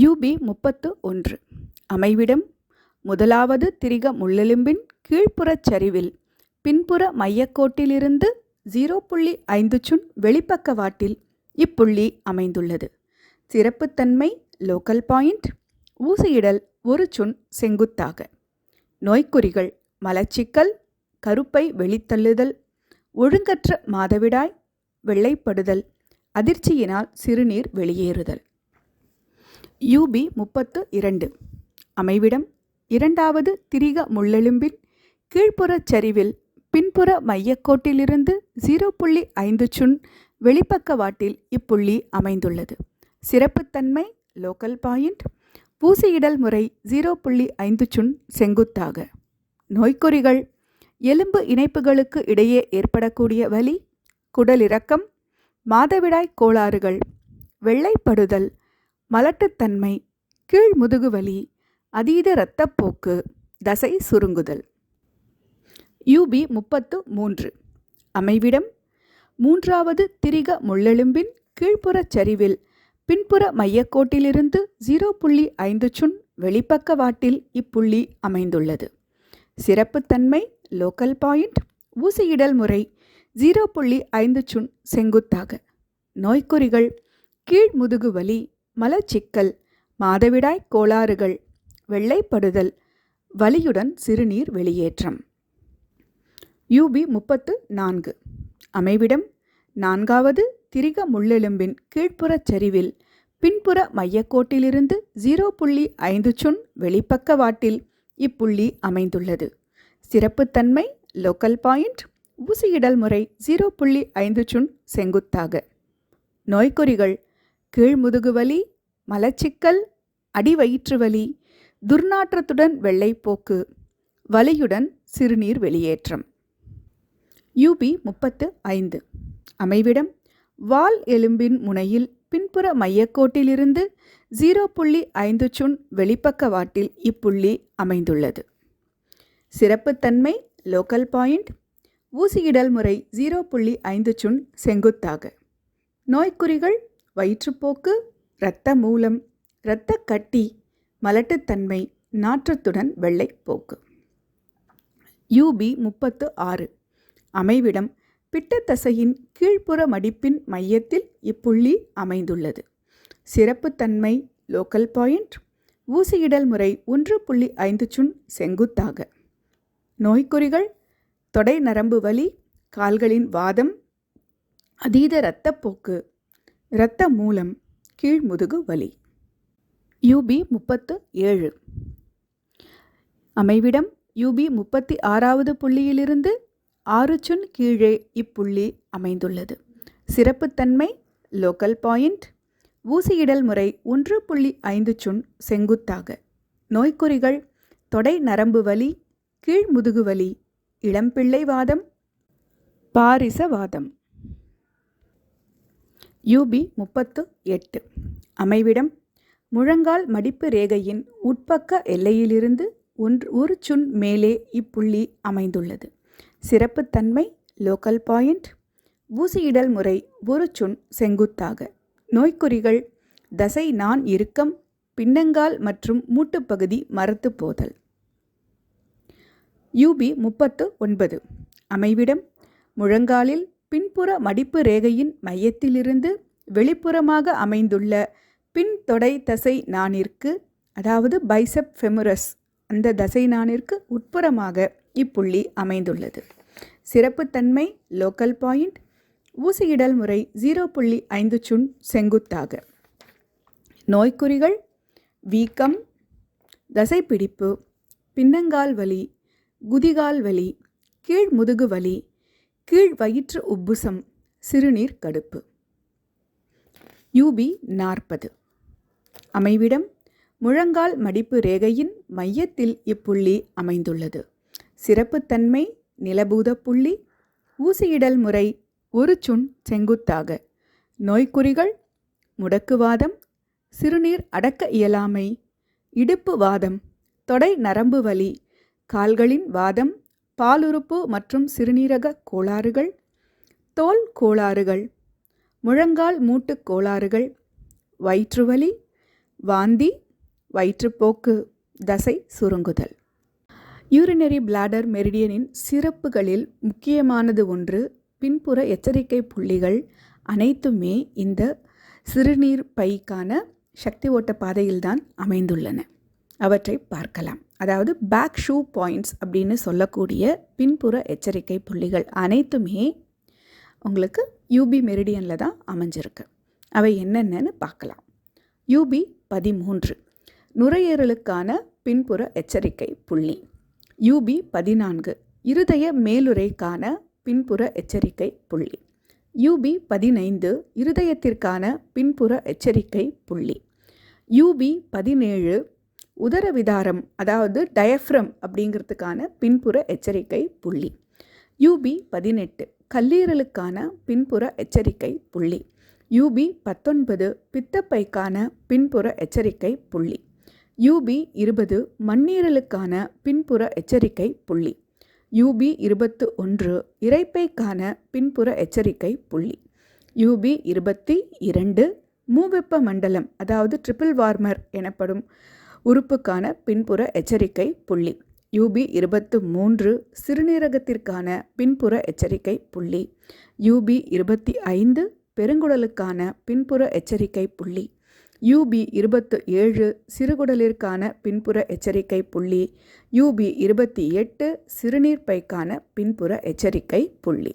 UP முப்பத்து ஒன்று. அமைவிடம் முதலாவது திரிக முள்ளெலும்பின் கீழ்ப்புறச் சரிவில் பின்புற மையக்கோட்டிலிருந்து ஜீரோ புள்ளி ஐந்து சுன் வெளிப்பக்கவாட்டில் இப்புள்ளி அமைந்துள்ளது. சிறப்புத்தன்மை லோக்கல் பாயிண்ட் ஊசியிடல் ஒரு சுன் செங்குத்தாக. நோய்க்குறிகள் மலச்சிக்கல் கருப்பை வெளித்தள்ளுதல் ஒழுங்கற்ற மாதவிடாய் வெள்ளைப்படுதல் அதிர்ச்சியினால் சிறுநீர் வெளியேறுதல். யூபி முப்பத்து இரண்டு. அமைவிடம் இரண்டாவது திரிக முள்ளெலும்பின் கீழ்ப்புறச் சரிவில் பின்புற மையக்கோட்டிலிருந்து ஜீரோ புள்ளி ஐந்து சுன் வெளிப்பக்கவாட்டில் இப்புள்ளி அமைந்துள்ளது. சிறப்புத்தன்மை லோக்கல் பாயிண்ட் பூசியிடல் முறை ஜீரோ புள்ளி ஐந்து சுன் செங்குத்தாக. நோய்க்குறிகள் எலும்பு இணைப்புகளுக்கு இடையே ஏற்படக்கூடிய வலி குடலிறக்கம் மாதவிடாய் கோளாறுகள் வெள்ளைப்படுதல் மலட்டுத்தன்மை கீழ்முதுகுவலி அதீத இரத்தப்போக்கு தசை சுருங்குதல். யூபி முப்பத்து மூன்று. அமைவிடம் மூன்றாவது திரிக முள்ளெலும்பின் கீழ்ப்புறச் சரிவில் பின்புற மையக்கோட்டிலிருந்து ஜீரோ புள்ளி ஐந்து சுன் வெளிப்பக்க வாட்டில் இப்புள்ளி அமைந்துள்ளது. சிறப்புத்தன்மை லோக்கல் பாயிண்ட் ஊசியிடல் முறை ஜீரோ புள்ளி ஐந்து சுன் செங்குத்தாக. நோய்க்குறிகள் கீழ் முதுகுவலி மலச்சிக்கல் மாதவிடாய் கோளாறுகள் வெள்ளைப்படுதல் வலியுடன் சிறுநீர் வெளியேற்றம். யூபி முப்பத்து நான்கு. அமைவிடம் நான்காவது திரிக முள்ளெலும்பின் கீழ்ப்புறச் சரிவில் பின்புற மையக்கோட்டிலிருந்து ஜீரோ புள்ளி ஐந்து சுன் வெளிப்பக்க வாட்டில் இப்புள்ளி அமைந்துள்ளது. சிறப்புத்தன்மை லோக்கல் பாயிண்ட் ஊசியிடல் முறை ஜீரோ புள்ளி ஐந்து சுன் செங்குத்தாக. நோய்க்குறிகள் கீழ்முதுகுவலி மலச்சிக்கல் அடிவயிற்று வலி துர்நாற்றத்துடன் வெள்ளைப்போக்கு வலியுடன் சிறுநீர் வெளியேற்றம். யூபி முப்பத்து ஐந்து. அமைவிடம் வால் எலும்பின் முனையில் பின்புற மையக்கோட்டிலிருந்து ஜீரோ புள்ளி ஐந்து சுன் வெளிப்பக்க வாட்டில் இப்புள்ளி அமைந்துள்ளது. சிறப்புத்தன்மை லோக்கல் பாயிண்ட் ஊசியிடல் முறை ஜீரோ புள்ளி ஐந்து சுன் செங்குத்தாக. நோய்க்குறிகள் வயிற்றுப்போக்கு இரத்த மூலம் இரத்த கட்டி மலட்டுத்தன்மை நாற்றத்துடன் வெள்ளைப்போக்கு யூபி முப்பத்து ஆறு. அமைவிடம் பிட்டத்தசையின் கீழ்ப்புற மடிப்பின் மையத்தில் இப்புள்ளி அமைந்துள்ளது. சிறப்புத்தன்மை லோக்கல் பாயிண்ட் ஊசியிடல் முறை ஒன்று புள்ளி ஐந்து சுன் செங்குத்தாக. நோய்க்குறிகள் தொடை நரம்பு வலி கால்களின் வாதம் அதீத இரத்தப்போக்கு இரத்த மூலம் கீழ்முதுகு வலி. யூபி முப்பத்து ஏழு. அமைவிடம் யூபி முப்பத்தி ஆறாவது புள்ளியிலிருந்து ஆறு சுன் கீழே இப்புள்ளி அமைந்துள்ளது. சிறப்புத்தன்மை லோக்கல் பாயிண்ட் ஊசியிடல் முறை ஒன்று புள்ளி ஐந்து சுன் செங்குத்தாக. நோய்க்குறிகள் தொடை நரம்பு வலி கீழ் முதுகு வலி இளம்பிள்ளை வாதம் பாரிசவாதம் யூபி முப்பத்து எட்டு. அமைவிடம் முழங்கால் மடிப்பு ரேகையின் உட்பக்க எல்லையிலிருந்து ஒன்று ஒரு சுன் மேலே இப்புள்ளி அமைந்துள்ளது. சிறப்புத்தன்மை லோக்கல் பாயிண்ட் ஊசியிடல் முறை ஒரு சுன் செங்குத்தாக. நோய்க்குறிகள் தசை நான் இறுக்கம் பின்னங்கால் மற்றும் மூட்டுப்பகுதி மரத்து போதல். யூபி முப்பத்து ஒன்பது. அமைவிடம் முழங்காலில் பின்புற மடிப்பு ரேகையின் மையத்திலிருந்து வெளிப்புறமாக அமைந்துள்ள பின் தொடை தசை நாணிற்கு அதாவது பைசப் ஃபெமுரஸ் அந்த தசை நாணிற்கு உட்புறமாக இப்புள்ளி அமைந்துள்ளது. சிறப்புத்தன்மை லோக்கல் பாயிண்ட் ஊசியிடல் முறை ஜீரோ புள்ளி ஐந்து சுண் செங்குத்தாக. நோய்க்குறிகள் வீக்கம் தசைப்பிடிப்பு பின்னங்கால் வலி குதிகால் வலி கீழ் முதுகு வலி கீழ் வயிற்று உப்புசம் சிறுநீர் கடுப்பு. யூபி நாற்பது. அமைவிடம் முழங்கால் மடிப்பு ரேகையின் மையத்தில் இப்புள்ளி அமைந்துள்ளது. சிறப்புத்தன்மை நிலபூத புள்ளி ஊசியிடல் முறை ஒரு சுண் செங்குத்தாக. நோய்க்குறிகள் முடக்குவாதம் சிறுநீர் அடக்க இயலாமை இடுப்பு வாதம் தொடை நரம்பு வலி கால்களின் வாதம் பாலுறுப்பு மற்றும் சிறுநீரக கோளாறுகள் தோல் கோளாறுகள் முழங்கால் மூட்டுக் கோளாறுகள் வயிற்றுவலி வாந்தி வயிற்றுப்போக்கு தசை சுருங்குதல். யூரினரி பிளாடர் மெரிடியனின் சிறப்புகளில் முக்கியமானது ஒன்று பின்புற எச்சரிக்கை புள்ளிகள் அனைத்துமே இந்த சிறுநீர் பைக்கான சக்தி ஓட்ட பாதையில்தான் அமைந்துள்ளன. அவற்றை பார்க்கலாம். அதாவது பேக் ஷூ பாயிண்ட்ஸ் அப்படின்னு சொல்லக்கூடிய பின்புற எச்சரிக்கை புள்ளிகள் அனைத்துமே உங்களுக்கு யூபி மெரிடியனில் தான் அமைஞ்சிருக்கு. அவை என்னென்னு பார்க்கலாம். யூபி பதிமூன்று. நுரையீரலுக்கான பின்புற எச்சரிக்கை புள்ளி. யூபி பதினான்கு. இருதய மேலுரைக்கான பின்புற எச்சரிக்கை புள்ளி. யூபி பதினைந்து. இருதயத்திற்கான பின்புற எச்சரிக்கை புள்ளி. யூபி பதினேழு. உதரவிதாரம் அதாவது டயஃப்ரம் அப்படிங்கிறதுக்கான பின்புற எச்சரிக்கை புள்ளி. யூபி பதினெட்டு கல்லீரலுக்கான பின்புற எச்சரிக்கை புள்ளி. யூபி பத்தொன்பது பித்தப்பைக்கான பின்புற எச்சரிக்கை புள்ளி. யூபி இருபது மண்ணீரலுக்கான பின்புற எச்சரிக்கை புள்ளி. யூபி இருபத்து ஒன்று இறைப்பைக்கான பின்புற எச்சரிக்கை புள்ளி. யூபி இருபத்தி இரண்டு மூவெப்ப மண்டலம் அதாவது ட்ரிபிள் வார்மர் எனப்படும் உறுப்புக்கான பின்புற எச்சரிக்கை புள்ளி. யூபி இருபத்து மூன்று சிறுநீரகத்திற்கான பின்புற எச்சரிக்கை புள்ளி. யூபி இருபத்தி ஐந்து பெருங்குடலுக்கான பின்புற எச்சரிக்கை புள்ளி. யூபி இருபத்து ஏழு சிறுகுடலிற்கான பின்புற எச்சரிக்கை புள்ளி. யூபி இருபத்தி எட்டு சிறுநீர்ப்பைக்கான பின்புற எச்சரிக்கை புள்ளி.